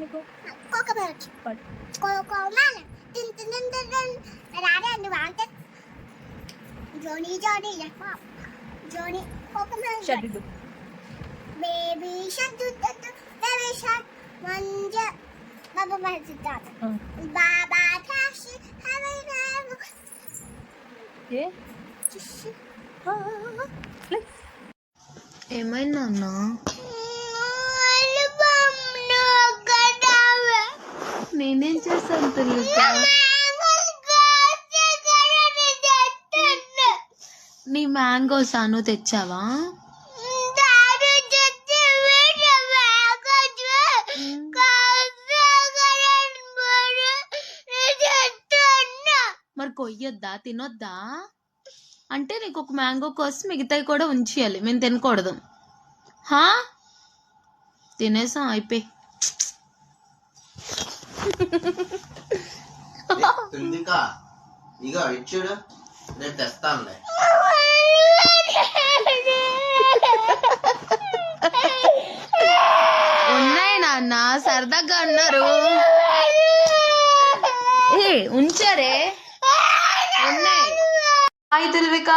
నీకు కోకోనట్ పాడు కోకోనట్ తిన్ తిన్ తిన్ తిన్ తిన్ రాడే నువ్వు అంటే జోనీ జోనీ జోనీ కోకోనట్ షడ్డు బేబీ షట్ బేబీ షట్ మంజ బాబా మర్చితాత బాబా టాషి హవై నావు ఏ ఏమైంది నాన్న నేనేం చేశాను తులిక నీ మ్యాంగోస్ అను తెచ్చావా? మరి కొయ్యొద్దా? తినొద్దా? అంటే నీకు ఒక మ్యాంగో కోసం మిగతాయి కూడా ఉంచేయాలి. మేము తినకూడదు. హా? తినేసాం అయిపోయి. తుందిక ఇగో ఇచ్చుడు నేను తెస్తానులే ఉన్నాయి నాన్న సరదాగా ఉన్నారు ఏ ఉంచారే ఉన్నాయి హాయ్ తుల్విక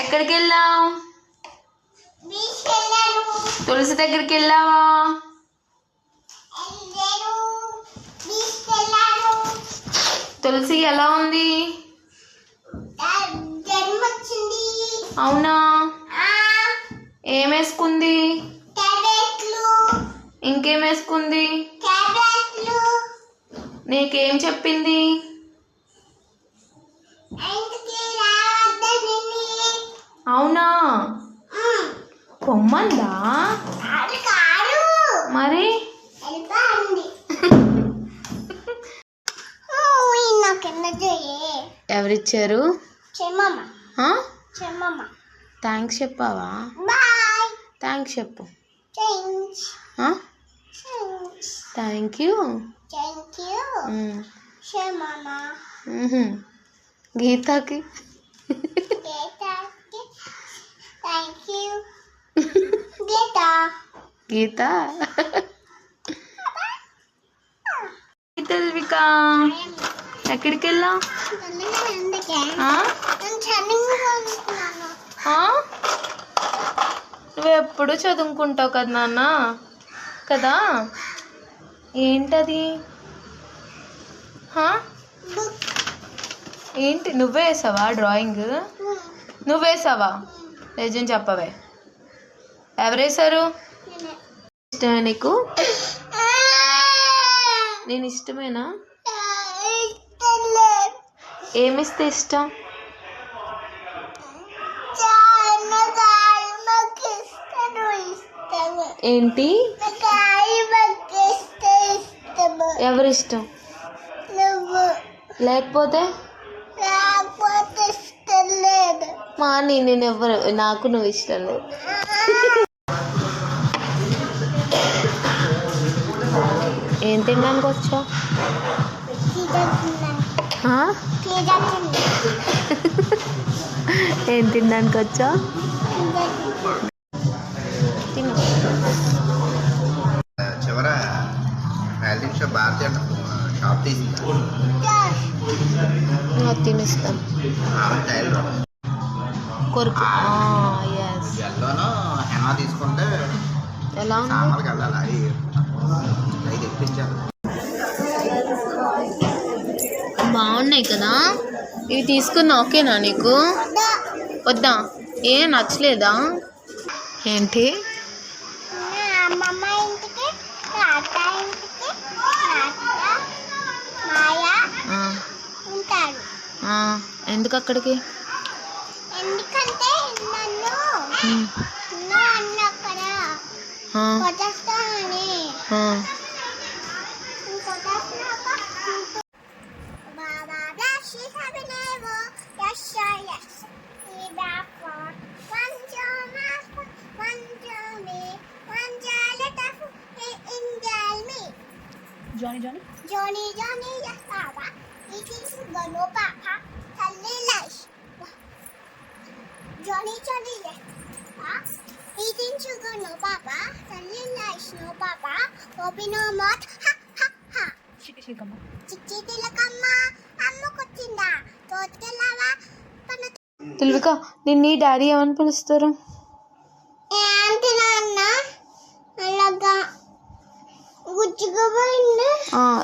ఎక్కడికి వెళ్ళావు తులసి దగ్గరికి వెళ్ళావా తులసి ఎలా ఉంది? అవునా? ఏం వేసుకుంది క్యాబెట్లు ఇంకేం వేసుకుంది నీకేం చెప్పింది? అవునా? పొమ్మందా? మరి? ఎవరిచ్చారు? థ్యాంక్స్ చెప్పావా? థ్యాంక్స్ చెప్పు. Thank you. గీతాకి. గీత. గీత? ఎక్కడికి వెళ్ళా ఎందుకే ఆ? నేను చనింగ్ అనుకున్నాను ఆ? నువ్వు ఎప్పుడు చదువుకుంటావు కదా నాన్న? కదా? ఏంటది? ఏంటి? నువ్వే వేసావా డ్రాయింగ్? నువ్వు వేసావా? నిజం చెప్పవే. ఎవరు వేశారు? ఇష్టమే నీకు? నేను ఇష్టమేనా? ఏమిస్తే ఇష్టం? ఏంటి? ఎవరి ఇష్టం లేకపోతే? మా నీ నేను ఎవరు నాకు నువ్వు ఇష్టం లేదు. ఏం తినడానికి వచ్చావు? ఏం తినడానికి వచ్చావు తిను. చివర మ్యాలిన్ షాప్ భారతీయ షాప్ తీసింది. తినిస్తాం. కొరుకు. తీసుకుంటే ఎలా ఉంది? వెళ్ళాలి. తెప్పించాలి. బాగున్నాయి కదా? ఇవి తీసుకున్నా ఓకేనా నీకు? వద్దా? ఏ నచ్చలేదా? ఏంటి? ఎందుకు అక్కడికి? ఎందుకంటే నన్ను అక్కడ Johnny Johnny Johnny, Johnny, yes, Papa. It is Gano Papa. Tell me lies. Johnny, Johnny, yes. Huh? Eating sugar, no papa. Selling lies, no papa. Open no mouth, ha ha ha. చిక్కి చిక్కమ్మ చిచ్చి తిలకమ్మ అమ్మకొచ్చిందా తోటకెళ్ళావా పన్న తుల్విక నిన్ను daddy ఏమని పిలుస్తారు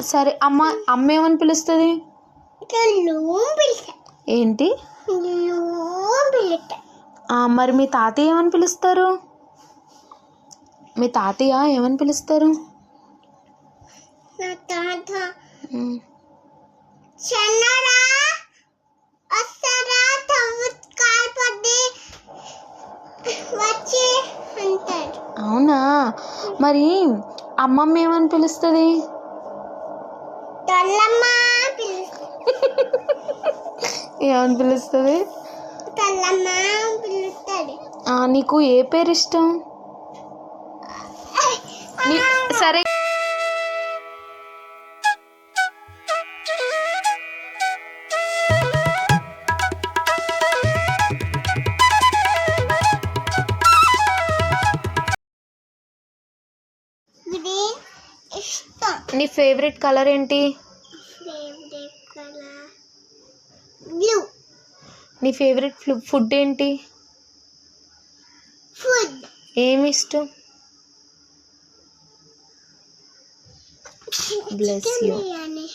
సరే అమ్మ అమ్మ ఏమని పిలుస్తుంది? ఏంటి? మరి మీ తాతయ్య ఏమని పిలుస్తారు? మీ తాతయ్య ఏమని పిలుస్తారు? అవునా? మరి అమ్మమ్మ ఏమని పిలుస్తుంది? ఏమని పిలుస్తుంది? నీకు ఏ పేరు ఇష్టం నీ- సరే ఫేవరెట్ కలర్ ఏంటి? నీ ఫేవరెట్ ఫుడ్ ఏంటి? ఏమి ఇష్టం? You. Biryani.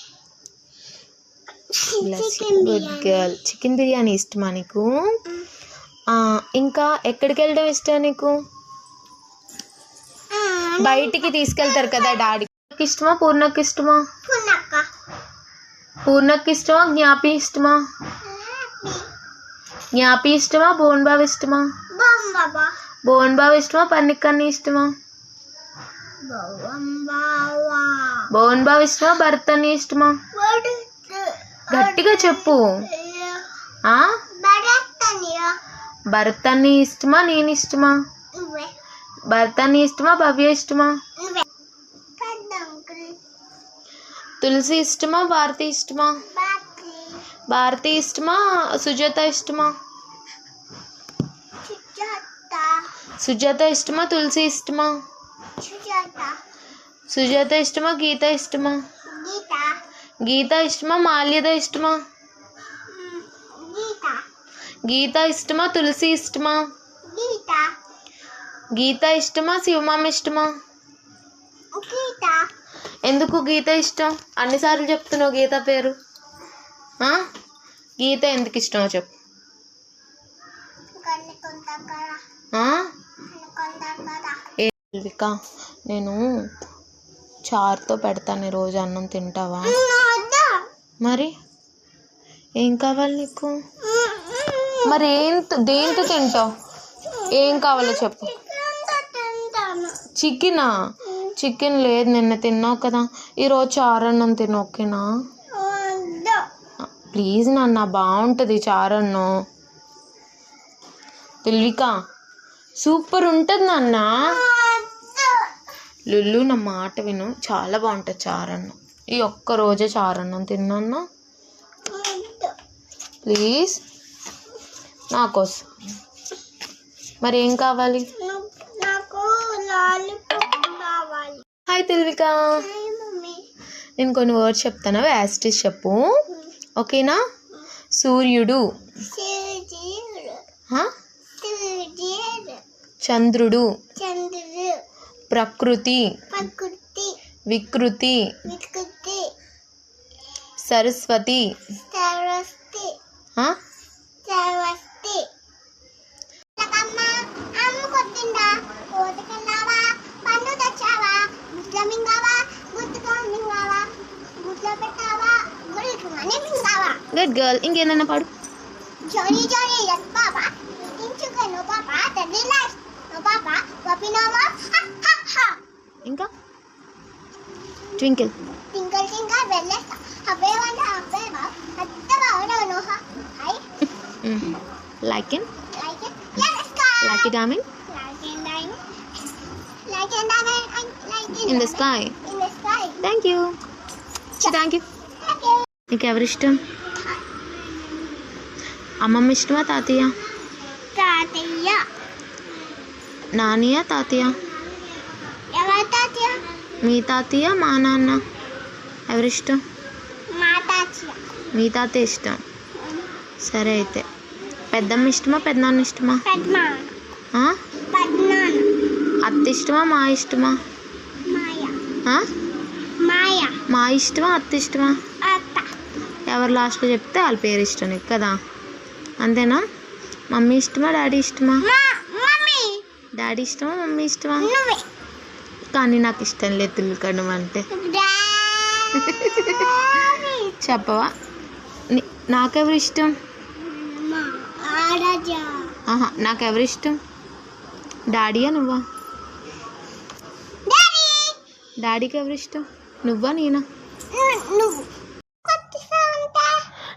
Bless good girl chicken biryani. ఇష్టమా నీకు? ఆ, ఇంకా ఎక్కడికి వెళ్ళడం ఇష్టం నీకు? బయటికి తీసుకెళ్తారు కదా డాడీ. ఇష్టమా పూర్ణకి ఇష్టమా పూర్ణకి ఇష్టమా జ్ఞాపి. ఇష్టమా జ్ఞాపి ఇష్టమా బోన్ బాబు ఇష్టమా బోన్ బాబు ఇష్టమా పన్నికన్ని ఇష్టమా బోన్ బాబు ఇష్టమా భర్తని ఇష్టమా గట్టిగా చెప్పు. బడత్తనియా భర్తని ఇష్టమా నేను ఇష్టమా నువ్వే. భర్తని ఇష్టమా భవ్య ఇష్టమా తులసి ఇష్టమా భారతి ఇష్టమా బాత్రి భారతి ఇష్టమా సుజాత ఇష్టమా సుజాత సుజాత ఇష్టమా తులసి ఇష్టమా సుజాత సుజాత ఇష్టమా గీత ఇష్టమా గీత గీత ఇష్టమా మాల్యద ఇష్టమా మ్, గీత గీత ఇష్టమా ఎందుకు గీత ఇష్టం? అన్నిసార్లు చెప్తున్నావు గీత పేరు? గీత ఎందుకు ఇష్టమో చెప్పు. కన్ను కొందకర ఆ? కన్ను కొందకర ఏ విక నేను చారుతో పెడతాను ఈరోజు అన్నం తింటావా? మరి? ఏం కావాలి నీకు? మరి ఏం దేంతో తింటావు? ఏం కావాలో చెప్పు. చికెనా? చికెన్ లేదు నిన్న తిన్నావు కదా. ఈరోజు చారన్నం తిను ఓకేనా? ప్లీజ్ నాన్న బాగుంటుంది చారన్నం. తుల్విక సూపర్ ఉంటుంది నాన్న. లుల్లు నా మాట విను. చాలా బాగుంటుంది చారన్నం. ఈ ఒక్క రోజే చారన్నం తిన్నాను? ప్లీజ్. నా కోసం మరి ఏం కావాలి? నాకు- హాయ్ తుల్విక నేను కొన్ని వర్డ్స్ చెప్తాను? యాస్టిస్ చెప్పు. ఓకేనా? సూర్యుడు. హా? చంద్రుడు. చంద్రుడు. ప్రకృతి. ప్రకృతి. వికృతి. సరస్వతి. గుడ్ గర్ల్ ఇంకేదైనా పాడు papa the relax no papa papi no mom ha ha ha ఇంకా ట్వింకిల్ tinkle tinkle వెళ్ళేస్తా అబ్బే వంట అబ్బే బా అత్త బావన ha hi like in like like it diamond like it diamond and like it in the sky in the sky thank you thank you okay నీకు ఎవరిష్టం అమ్మమ్మ ఇష్టమా తాతయ్య? తాతయ్య. నానియా తాతయ్య? ఎవరి తాతయ్య? మీ తాతయ్య మా నాన్న? ఎవరిష్టం? మా తాతయ్య. మీ తాతయ్య ఇష్టం. సరే అయితే. పెద్దమ్మ ఇష్టమా పెద్దనాన్న ఇష్టమా? అత్త ఇష్టమా మా ఇష్టమా? మా ఇష్టమా అత్త ఇష్టమా? ఎవరు లాస్ట్లో చెప్తే వాళ్ళ పేరు ఇష్టం నీకు కదా? అంతేనా? మమ్మీ ఇష్టమా డాడీ ఇష్టమా? డాడీ ఇష్టమా మమ్మీ ఇష్టమా? కానీ నాకు ఇష్టం లేదు తుల్కడం అంటే. చెప్పవా? నాకెవరు ఇష్టం? ఆహా నాకెవరు ఇష్టం? డాడీయా నువ్వా? డాడీ. డాడీకి ఎవరు ఇష్టం? నువ్వా నేనా? నువ్వు.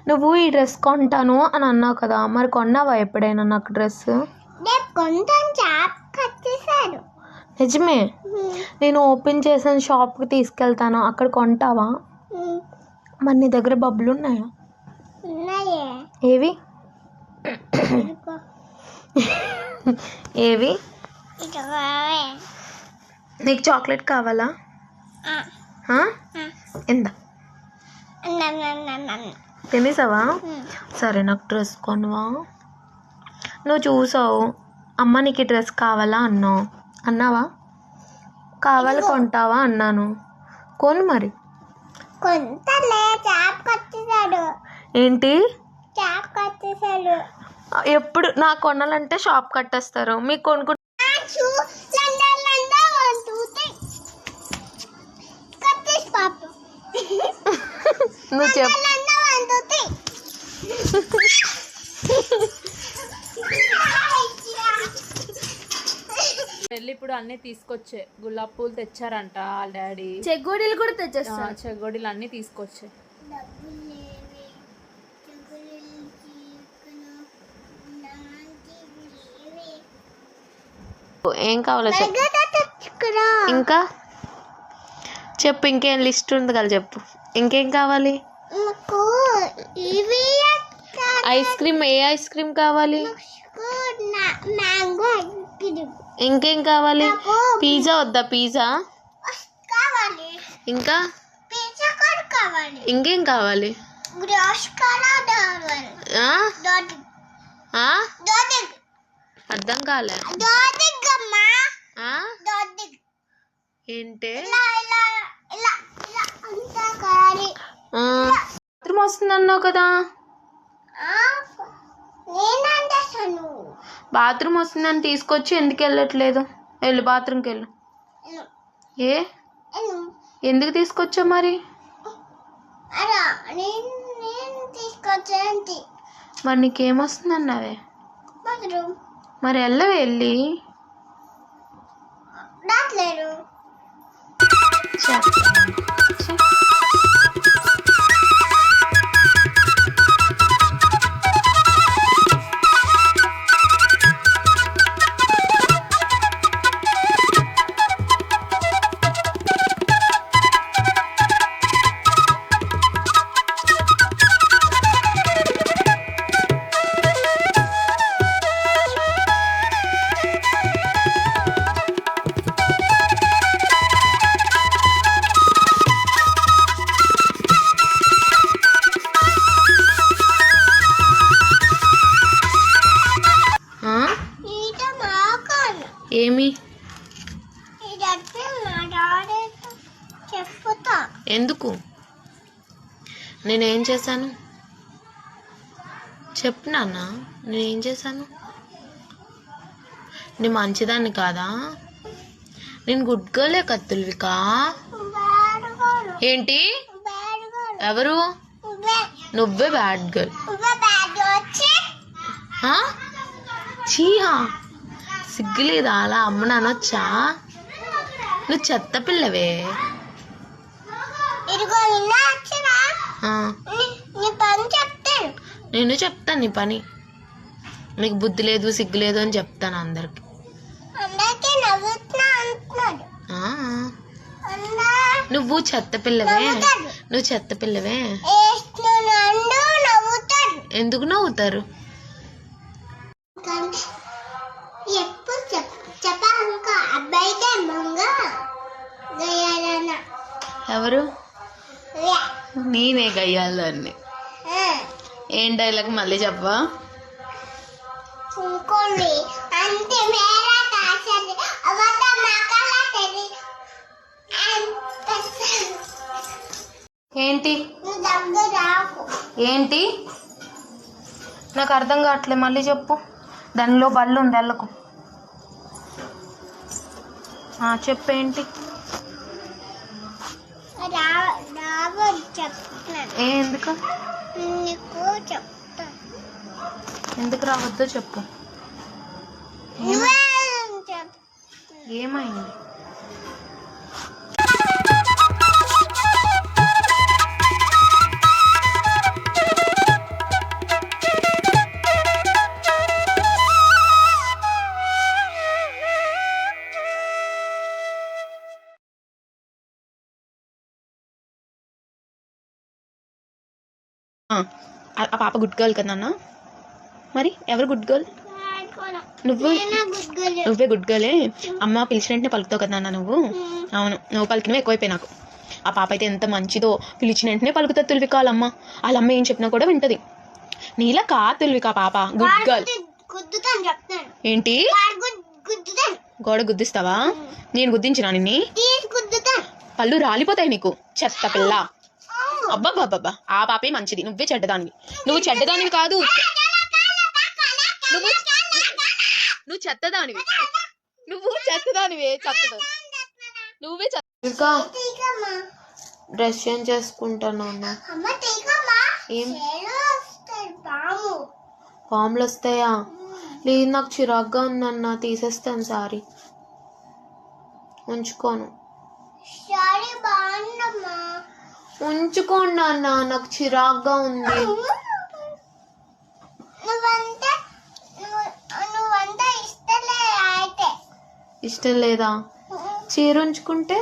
నువ్వు ఈ డ్రెస్ కొంటాను అని అన్నావు కదా. మరి కొన్నావా ఎప్పుడైనా నాకు డ్రెస్? నిజమే. నేను ఓపెన్ చేసిన షాప్కి తీసుకెళ్తాను. అక్కడ కొంటావా? మరి నీ దగ్గర బబ్బులు ఉన్నాయా? ఏవి? ఏవి. నీకు చాక్లెట్ కావాలా. ఇందా. ఉమ్. సరే నాకు డ్రెస్ కొనువా. నువ్వు చూసావు. అమ్మ నీకు డ్రెస్ కావాలా అన్నావు అన్నావా? కావాలి కొంటావా అన్నాను. కొను మరి. ఏంటి? ఎప్పుడు నాకు కొనాలంటే షాప్ కట్టేస్తారు. మీకు కొనుక్కు చూ లండా లండా వన్ టూ త్రీ. కట్టేసి పాపు. నువ్వు చెప్ వెళ్ళి ఇప్పుడు అన్నీ తీసుకొచ్చే. గులాబ్ పూలు తెచ్చారంట వాళ్ళ డాడీ. చెగ్గోడీలు కూడా తెచ్చేస్తా చెగోడీలు అన్నీ తీసుకొచ్చే. ఏం కావాలో చెప్పు. ఇంకా? చెప్పు ఇంకేం లిస్ట్ ఉంది కదా చెప్పు. ఇంకేం కావాలి? ఐస్ క్రీమ్ ఏ ఐస్ క్రీమ్ కావాలి? మ్యాంగో ఇంకేం కావాలి? పిజ్జా వద్దా పిజ్జా? కావాలి ఇంకా? ఇంకేం కావాలి? అర్థం కాలే. ఏంటే? ఇలా ఇలా ఇలా ఇలా అంతా కావాలి. బాత్రూమ్ వస్తుంది అన్నావు కదా బాత్రూమ్ వస్తుందని తీసుకొచ్చి ఎందుకు వెళ్ళట్లేదు? వెళ్ళు బాత్రూమ్కి వెళ్ళు. ఏ? ఎందుకు తీసుకొచ్చావు మరి? మరి నీకేమొస్తుంది అన్నావే మరి వెళ్ళవే వెళ్ళి. రాట్లేరు నేనేం చేశాను? చెప్పు నాన్న నేనేం చేశాను? నేను మంచిదాన్ని కాదా? నేను గుడ్ గర్లే కత్తుల్వికా? ఏంటి? ఎవరు? నువ్వే బ్యాడ్ గర్ల్. చీహా. సిగ్గులేదా అలా అమ్మను వచ్చా? నువ్వు చెత్త పిల్లవే. పని చెప్తాను నేను చెప్తాను నీ పని. నీకు బుద్ధి లేదు సిగ్గు లేదు అని చెప్తాను అందరికి. నువ్వు చెత్త పిల్లవే. నువ్వు చెత్త పిల్లవే. ఎందుకు నవ్వుతారు? ఎవరు? నేనే గయ్యాలని. ఏం. డైలాగ్ మళ్ళీ చెప్పవా? ఏంటి? ఏంటి? నాకు అర్థం కావట్లే. మళ్ళీ చెప్పు. దానిలో బళ్ళు ఉంది వెళ్ళకు. ఆ, చెప్తున్నాను ఎందుకు? నీకు చెప్తాను ఎందుకు రావద్దో చెప్పు. ఏమైంది? ఆ పాప గుడ్ గర్ల్ కదా నాన్న? మరి ఎవరు గుడ్ గర్ల్ నువ్వు? నువ్వే గుడ్ గర్లే అమ్మ పిలిచిన వెంటనే పలుకుతావు కదా నాన్న నువ్వు? అవును నువ్వు పలికినవి ఎక్కువైపోయి నాకు. ఆ పాప అయితే ఎంత మంచిదో. పిలిచిన వెంటనే పలుకుతుంది తుల్విక వాళ్ళమ్మ వాళ్ళ అమ్మ ఏం చెప్పినా కూడా వింటది. నీలా కా తుల్విక పాప. గుడ్ గర్ల్ ఏంటి? గుడ్ గుద్దిస్తావా? నేను గుద్దించిన నిన్ని? పళ్ళు రాలిపోతాయి నీకు చెత్త పిల్ల. అబ్బబ్బబ్బబ్బా. ఆ పాపే మంచిది. నువ్వే చెడ్డదానివి. నువ్వు చెడ్డదానివి కాదు. నువ్వు నువ్వు చెత్తదానివి. నువ్వు చెత్తదానివే చెత్తదా నువ్వే డ్రెస్ చేంజ్ చేసుకుంటాను ఏం? పాములు వస్తాయా? లేదు నాకు చిరాగ్గా ఉందన్న. తీసేస్తాను సారీ. ఉంచుకోను. సారీ బాగుందమ్మా. ఉంచుకోండి అన్న నాకు చిరాగ్గా ఉంది. ఇష్టం లేదా? చీర ఉంచుకుంటే?